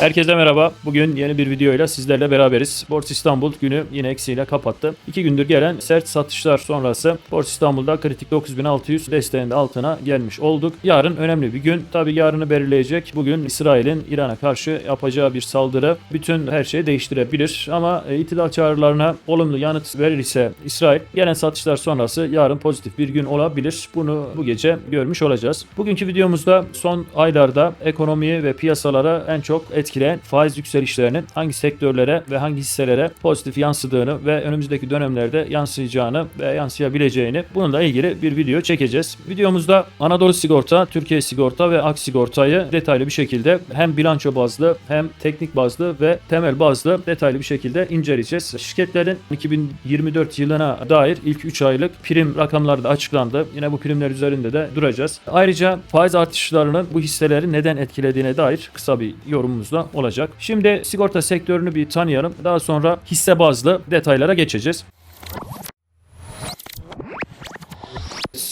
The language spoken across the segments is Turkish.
Herkese merhaba. Bugün yeni bir videoyla sizlerle beraberiz. Borsa İstanbul günü yine eksiyle kapattı. İki gündür gelen sert satışlar sonrası Borsa İstanbul'da kritik 9600 desteğinde altına gelmiş olduk. Yarın önemli bir gün. Tabi yarını belirleyecek. Bugün İsrail'in İran'a karşı yapacağı bir saldırı bütün her şeyi değiştirebilir. Ama e, itidal çağrılarına olumlu yanıt verirse İsrail gelen satışlar sonrası yarın pozitif bir gün olabilir. Bunu bu gece görmüş olacağız. Bugünkü videomuzda son aylarda ekonomiyi ve piyasalara en çok etkileyen faiz yükselişlerinin hangi sektörlere ve hangi hisselere pozitif yansıdığını ve önümüzdeki dönemlerde yansıyacağını ve yansıyabileceğini bununla ilgili bir video çekeceğiz. Videomuzda Anadolu Sigorta, Türkiye Sigorta ve Ak Sigorta'yı detaylı bir şekilde hem bilanço bazlı hem teknik bazlı ve temel bazlı detaylı bir şekilde inceleyeceğiz. Şirketlerin 2024 yılına dair ilk 3 aylık prim rakamları da açıklandı. Yine bu primler üzerinde de duracağız. Ayrıca faiz artışlarının bu hisseleri neden etkilediğine dair kısa bir yorumumuz da olacak. Şimdi sigorta sektörünü bir tanıyalım. Daha sonra hisse bazlı detaylara geçeceğiz.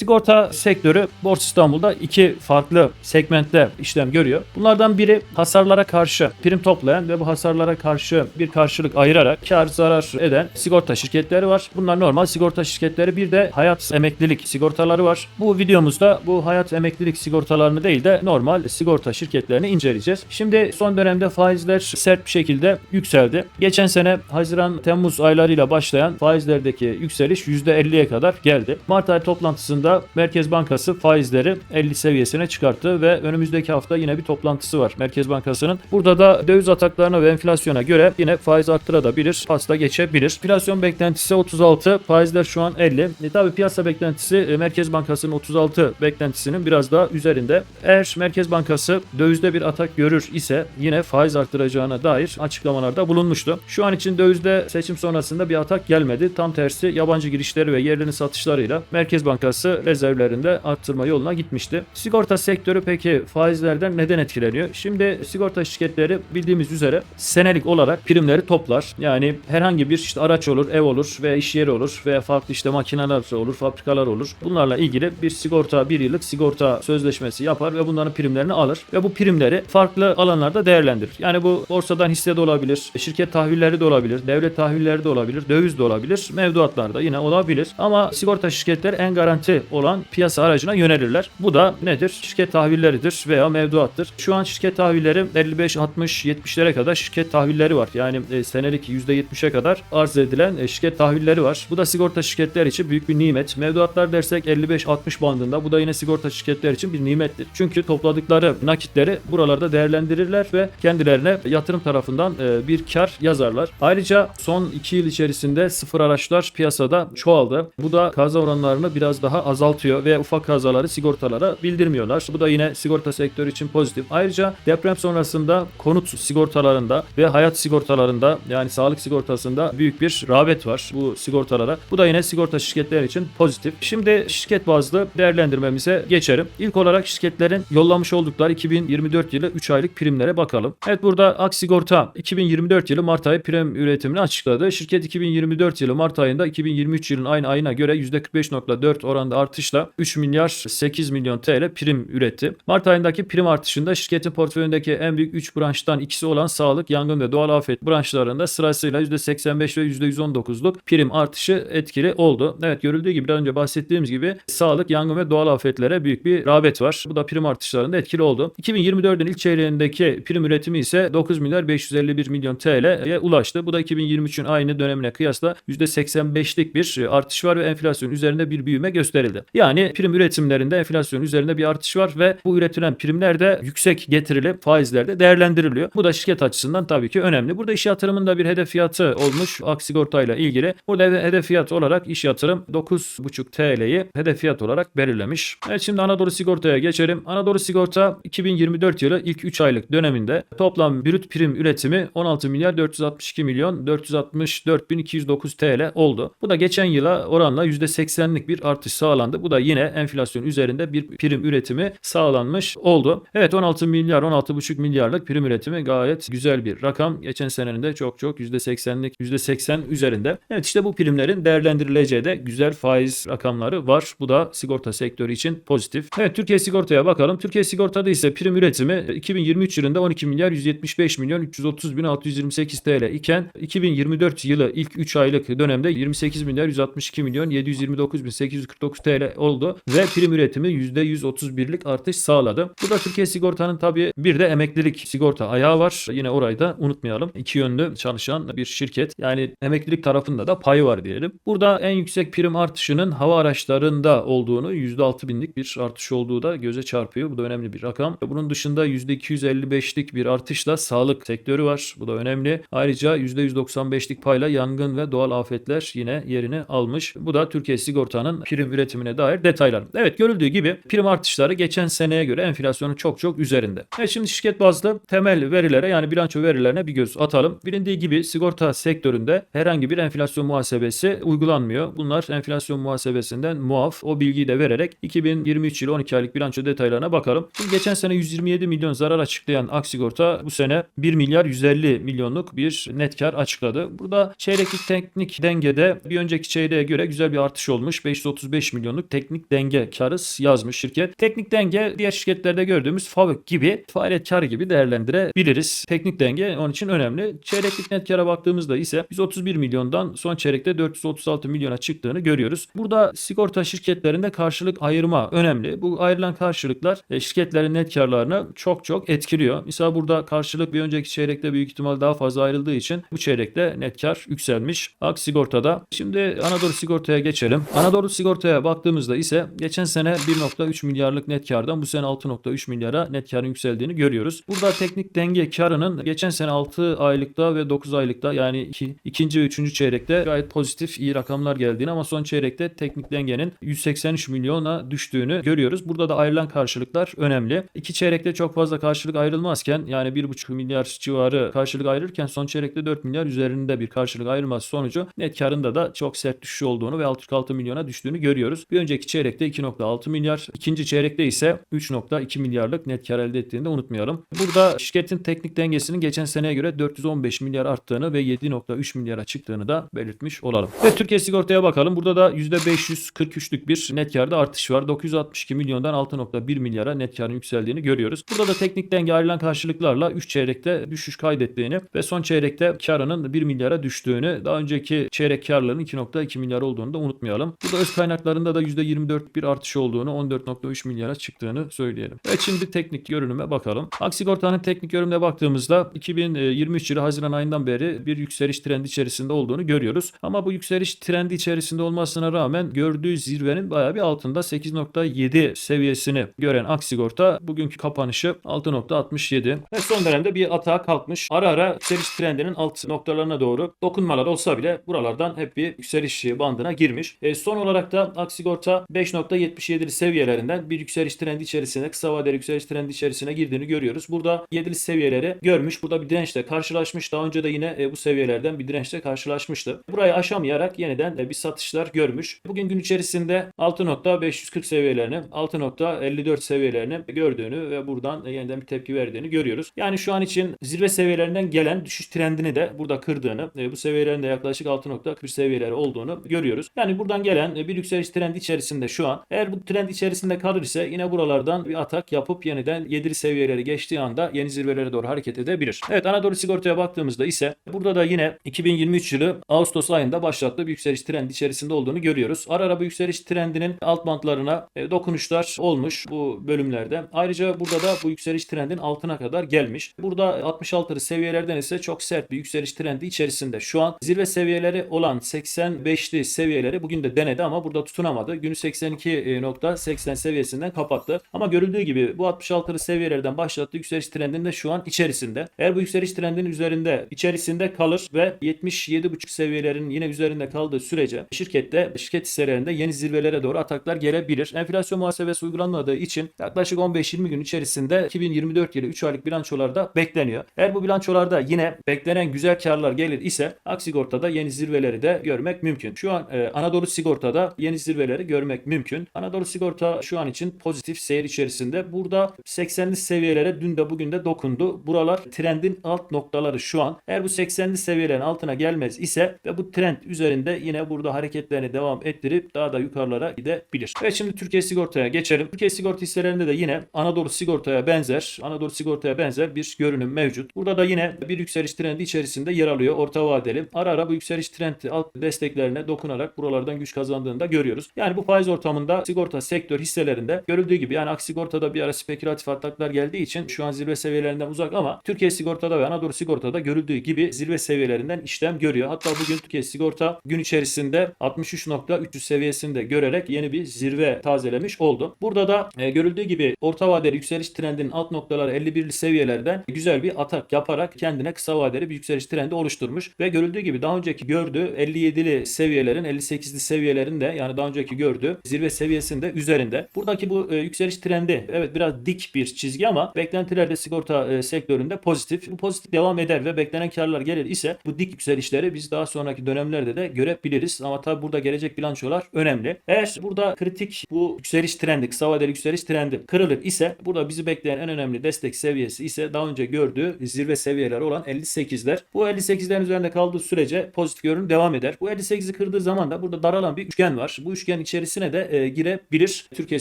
Sigorta sektörü Borsa İstanbul'da iki farklı segmentte işlem görüyor. Bunlardan biri hasarlara karşı prim toplayan ve bu hasarlara karşı bir karşılık ayırarak kar zarar eden sigorta şirketleri var. Bunlar normal sigorta şirketleri. Bir de hayat emeklilik sigortaları var. Bu videomuzda bu hayat emeklilik sigortalarını değil de normal sigorta şirketlerini inceleyeceğiz. Şimdi son dönemde faizler sert bir şekilde yükseldi. Geçen sene Haziran Temmuz aylarıyla başlayan faizlerdeki yükseliş %50'ye kadar geldi. Mart ayı toplantısında Merkez Bankası faizleri 50 seviyesine çıkarttı ve önümüzdeki hafta yine bir toplantısı var Merkez Bankası'nın. Burada da döviz ataklarına ve enflasyona göre yine faiz arttırabilir, pasta geçebilir. Enflasyon beklentisi 36, faizler şu an 50. E, tabii piyasa beklentisi e, Merkez Bankası'nın 36 beklentisinin biraz daha üzerinde. Eğer Merkez Bankası dövizde bir atak görür ise yine faiz arttıracağına dair açıklamalarda bulunmuştu. Şu an için dövizde seçim sonrasında bir atak gelmedi. Tam tersi yabancı girişleri ve yerlerin satışlarıyla Merkez Bankası rezervlerinde arttırma yoluna gitmişti. Sigorta sektörü peki faizlerden neden etkileniyor? Şimdi sigorta şirketleri bildiğimiz üzere senelik olarak primleri toplar. Yani herhangi bir işte araç olur, ev olur veya iş yeri olur veya farklı işte makineler olur, fabrikalar olur. Bunlarla ilgili bir sigorta, bir yıllık sigorta sözleşmesi yapar ve bunların primlerini alır ve bu primleri farklı alanlarda değerlendirir. Yani bu borsadan hisse de olabilir, şirket tahvilleri de olabilir, devlet tahvilleri de olabilir, döviz de olabilir, mevduatlar da yine olabilir. Ama sigorta şirketleri en garanti olan piyasa aracına yönelirler. Bu da nedir? Şirket tahvilleridir veya mevduattır. Şu an şirket tahvilleri 55, 60, 70'lere kadar şirket tahvilleri var. Yani e, senelik %70'e kadar arz edilen e, şirket tahvilleri var. Bu da sigorta şirketler için büyük bir nimet. Mevduatlar dersek 55-60 bandında. Bu da yine sigorta şirketler için bir nimettir. Çünkü topladıkları nakitleri buralarda değerlendirirler ve kendilerine yatırım tarafından e, bir kar yazarlar. Ayrıca son 2 yıl içerisinde sıfır araçlar piyasada çoğaldı. Bu da kaza oranlarını biraz daha azaltıyor ve ufak kazaları sigortalara bildirmiyorlar. Bu da yine sigorta sektörü için pozitif. Ayrıca deprem sonrasında konut sigortalarında ve hayat sigortalarında yani sağlık sigortasında büyük bir rağbet var bu sigortalara. Bu da yine sigorta şirketleri için pozitif. Şimdi şirket bazlı değerlendirmemize geçerim. İlk olarak şirketlerin yollamış oldukları 2024 yılı 3 aylık primlere bakalım. Evet burada Ak Sigorta 2024 yılı Mart ayı prim üretimini açıkladı. Şirket 2024 yılı Mart ayında 2023 yılın aynı ayına göre %45.4 oranda artışla 3 milyar 8 milyon TL prim üretti. Mart ayındaki prim artışında şirketin portföyündeki en büyük 3 branştan ikisi olan sağlık, yangın ve doğal afet branşlarında sırasıyla %85 ve %119'luk prim artışı etkili oldu. Evet görüldüğü gibi biraz önce bahsettiğimiz gibi sağlık, yangın ve doğal afetlere büyük bir rağbet var. Bu da prim artışlarında etkili oldu. 2024'ün ilk çeyreğindeki prim üretimi ise 9 milyar 551 milyon TL'ye ulaştı. Bu da 2023'ün aynı dönemine kıyasla %85'lik bir artış var ve enflasyon üzerinde bir büyüme gösterildi. Yani prim üretimlerinde enflasyon üzerinde bir artış var ve bu üretilen primler de yüksek getirili faizlerde değerlendiriliyor. Bu da şirket açısından tabii ki önemli. Burada iş yatırımında bir hedef fiyatı olmuş ak sigortayla ilgili. Burada hedef fiyat olarak iş yatırım 9,5 TL'yi hedef fiyat olarak belirlemiş. Evet şimdi Anadolu Sigorta'ya geçelim. Anadolu Sigorta 2024 yılı ilk 3 aylık döneminde toplam brüt prim üretimi 16 milyar 462 milyon 464 bin 209 TL oldu. Bu da geçen yıla oranla %80'lik bir artış sağlandı açıklandı. Bu da yine enflasyon üzerinde bir prim üretimi sağlanmış oldu. Evet 16 milyar 16,5 milyarlık prim üretimi gayet güzel bir rakam. Geçen senenin de çok çok %80'lik %80 üzerinde. Evet işte bu primlerin değerlendirileceği de güzel faiz rakamları var. Bu da sigorta sektörü için pozitif. Evet Türkiye sigortaya bakalım. Türkiye sigortada ise prim üretimi 2023 yılında 12 milyar 175 milyon 330 bin 628 TL iken 2024 yılı ilk 3 aylık dönemde 28 milyar 162 milyon 729 bin 849 TL oldu ve prim üretimi %131'lik artış sağladı. Bu da Türkiye sigortanın tabii bir de emeklilik sigorta ayağı var. Yine orayı da unutmayalım. İki yönlü çalışan bir şirket. Yani emeklilik tarafında da payı var diyelim. Burada en yüksek prim artışının hava araçlarında olduğunu %6 binlik bir artış olduğu da göze çarpıyor. Bu da önemli bir rakam. Bunun dışında %255'lik bir artışla sağlık sektörü var. Bu da önemli. Ayrıca %195'lik payla yangın ve doğal afetler yine yerini almış. Bu da Türkiye Sigorta'nın prim üretimine dair detaylar. Evet görüldüğü gibi prim artışları geçen seneye göre enflasyonun çok çok üzerinde. Evet şimdi şirket bazlı temel verilere yani bilanço verilerine bir göz atalım. Bilindiği gibi sigorta sektöründe herhangi bir enflasyon muhasebesi uygulanmıyor. Bunlar enflasyon muhasebesinden muaf. O bilgiyi de vererek 2023 yılı 12 aylık bilanço detaylarına bakalım. Şimdi geçen sene 127 milyon zarar açıklayan Aksigorta bu sene 1 milyar 150 milyonluk bir net kar açıkladı. Burada çeyreklik teknik dengede bir önceki çeyreğe göre güzel bir artış olmuş. 535 milyonluk teknik denge karı yazmış şirket. Teknik denge diğer şirketlerde gördüğümüz FAVÖK gibi faaliyet karı gibi değerlendirebiliriz. Teknik denge onun için önemli. Çeyreklik net kara baktığımızda ise 131 milyondan son çeyrekte 436 milyona çıktığını görüyoruz. Burada sigorta şirketlerinde karşılık ayırma önemli. Bu ayrılan karşılıklar e, şirketlerin net karlarını çok çok etkiliyor. Mesela burada karşılık bir önceki çeyrekte büyük ihtimal daha fazla ayrıldığı için bu çeyrekte net kar yükselmiş. Ak sigortada. Şimdi Anadolu sigortaya geçelim. Anadolu sigortaya baktığımızda ise geçen sene 1.3 milyarlık net kardan bu sene 6.3 milyara net karın yükseldiğini görüyoruz. Burada teknik denge karının geçen sene 6 aylıkta ve 9 aylıkta yani iki, ikinci ve üçüncü çeyrekte gayet pozitif iyi rakamlar geldiğini ama son çeyrekte teknik dengenin 183 milyona düştüğünü görüyoruz. Burada da ayrılan karşılıklar önemli. İki çeyrekte çok fazla karşılık ayrılmazken yani 1.5 milyar civarı karşılık ayrılırken son çeyrekte 4 milyar üzerinde bir karşılık ayrılması sonucu net karında da çok sert düşüş olduğunu ve 6.6 milyona düştüğünü görüyoruz. Önceki çeyrekte 2.6 milyar, ikinci çeyrekte ise 3.2 milyarlık net kar elde ettiğini de unutmayalım. Burada şirketin teknik dengesinin geçen seneye göre 415 milyar arttığını ve 7.3 milyara çıktığını da belirtmiş olalım. Ve Türkiye Sigorta'ya bakalım. Burada da %543'lük bir net karda artış var. 962 milyondan 6.1 milyara net karın yükseldiğini görüyoruz. Burada da teknik denge ayrılan karşılıklarla 3 çeyrekte düşüş kaydettiğini ve son çeyrekte karının 1 milyara düştüğünü, daha önceki çeyrek karlarının 2.2 milyar olduğunu da unutmayalım. Burada öz kaynaklarında da %24 bir artış olduğunu, 14.3 milyara çıktığını söyleyelim. Evet şimdi teknik görünüme bakalım. Aksigorta'nın teknik görünümüne baktığımızda 2023 yılı Haziran ayından beri bir yükseliş trendi içerisinde olduğunu görüyoruz. Ama bu yükseliş trendi içerisinde olmasına rağmen gördüğü zirvenin bayağı bir altında 8.7 seviyesini gören Aksigorta bugünkü kapanışı 6.67 ve son dönemde bir atağa kalkmış. Ara ara yükseliş trendinin alt noktalarına doğru dokunmalar olsa bile buralardan hep bir yükseliş bandına girmiş. E, son olarak da Aksigorta 5.77'li seviyelerinden bir yükseliş trendi içerisine, kısa vadeli yükseliş trendi içerisine girdiğini görüyoruz. Burada 7'li seviyeleri görmüş. Burada bir dirençle karşılaşmış. Daha önce de yine e, bu seviyelerden bir dirençle karşılaşmıştı. Burayı aşamayarak yeniden e, bir satışlar görmüş. Bugün gün içerisinde 6.540 seviyelerini, 6.54 seviyelerini gördüğünü ve buradan e, yeniden bir tepki verdiğini görüyoruz. Yani şu an için zirve seviyelerinden gelen düşüş trendini de burada kırdığını, bu seviyelerin yaklaşık 6.41 seviyeleri olduğunu görüyoruz. Yani buradan gelen bir yükseliş trendi içerisinde şu an. Eğer bu trend içerisinde kalır ise yine buralardan bir atak yapıp yeniden 7'li seviyeleri geçtiği anda yeni zirvelere doğru hareket edebilir. Evet Anadolu Sigorta'ya baktığımızda ise burada da yine 2023 yılı Ağustos ayında başlattığı bir yükseliş trendi içerisinde olduğunu görüyoruz. Ara ara bu yükseliş trendinin alt bantlarına e, dokunuşlar olmuş bu bölümlerde. Ayrıca burada da bu yükseliş trendin altına kadar gelmiş. Burada 66'lı seviyelerden ise çok sert bir yükseliş trendi içerisinde. Şu an zirve seviyeleri olan 85'li seviyeleri bugün de denedi ama burada tutunamadı. Günü 82.80 seviyesinden kapattı. Ama görüldüğü gibi bu 66'lı seviyelerden başlattığı yükseliş trendinde şu an içerisinde. Eğer bu yükseliş trendinin üzerinde içerisinde kalır ve 77.5 seviyelerin yine üzerinde kaldığı sürece şirkette şirket hisselerinde yeni zirvelere doğru ataklar gelebilir. Enflasyon muhasebesi uygulanmadığı için yaklaşık 15-20 gün içerisinde 2024 yılı 3 aylık bilançolarda bekleniyor. Eğer bu bilançolarda yine beklenen güzel karlar gelir ise Aksigorta'da yeni zirveleri de görmek mümkün. Şu an e, Anadolu Sigorta'da yeni zirveleri seviyeleri görmek mümkün. Anadolu Sigorta şu an için pozitif seyir içerisinde. Burada 80'li seviyelere dün de bugün de dokundu. Buralar trendin alt noktaları şu an. Eğer bu 80'li seviyelerin altına gelmez ise ve bu trend üzerinde yine burada hareketlerini devam ettirip daha da yukarılara gidebilir. Evet şimdi Türkiye Sigorta'ya geçelim. Türkiye Sigorta hisselerinde de yine Anadolu Sigorta'ya benzer, Anadolu Sigorta'ya benzer bir görünüm mevcut. Burada da yine bir yükseliş trendi içerisinde yer alıyor orta vadeli. Ara ara bu yükseliş trendi alt desteklerine dokunarak buralardan güç kazandığını da görüyoruz. Yani bu faiz ortamında sigorta sektör hisselerinde görüldüğü gibi yani Ak Sigorta'da bir ara spekülatif ataklar geldiği için şu an zirve seviyelerinden uzak ama Türkiye Sigorta'da ve Anadolu Sigorta'da görüldüğü gibi zirve seviyelerinden işlem görüyor. Hatta bugün Türkiye Sigorta gün içerisinde 63.300 seviyesinde görerek yeni bir zirve tazelemiş oldu. Burada da e, görüldüğü gibi orta vadeli yükseliş trendinin alt noktaları 51'li seviyelerden güzel bir atak yaparak kendine kısa vadeli bir yükseliş trendi oluşturmuş ve görüldüğü gibi daha önceki gördüğü 57'li seviyelerin 58'li seviyelerin de yani daha önceki gördüğü zirve seviyesinde üzerinde. Buradaki bu e, yükseliş trendi evet biraz dik bir çizgi ama beklentiler de sigorta e, sektöründe pozitif. Bu pozitif devam eder ve beklenen karlar gelir ise bu dik yükselişleri biz daha sonraki dönemlerde de görebiliriz. Ama tabi burada gelecek bilançolar önemli. Eğer burada kritik bu yükseliş trendi, kısa vadeli yükseliş trendi kırılır ise burada bizi bekleyen en önemli destek seviyesi ise daha önce gördüğü zirve seviyeleri olan 58'ler. Bu 58'lerin üzerinde kaldığı sürece pozitif görünüm devam eder. Bu 58'i kırdığı zaman da burada daralan bir üçgen var. Bu üçgen içerisine de e, girebilir Türkiye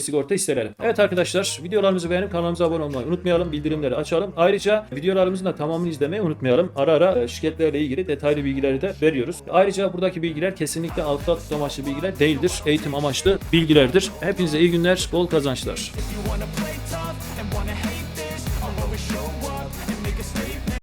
Sigorta hisseleri. Evet arkadaşlar videolarımızı beğenip kanalımıza abone olmayı unutmayalım. Bildirimleri açalım. Ayrıca videolarımızın da tamamını izlemeyi unutmayalım. Ara ara e, şirketlerle ilgili detaylı bilgileri de veriyoruz. Ayrıca buradaki bilgiler kesinlikle altta tutma amaçlı bilgiler değildir. Eğitim amaçlı bilgilerdir. Hepinize iyi günler, bol kazançlar.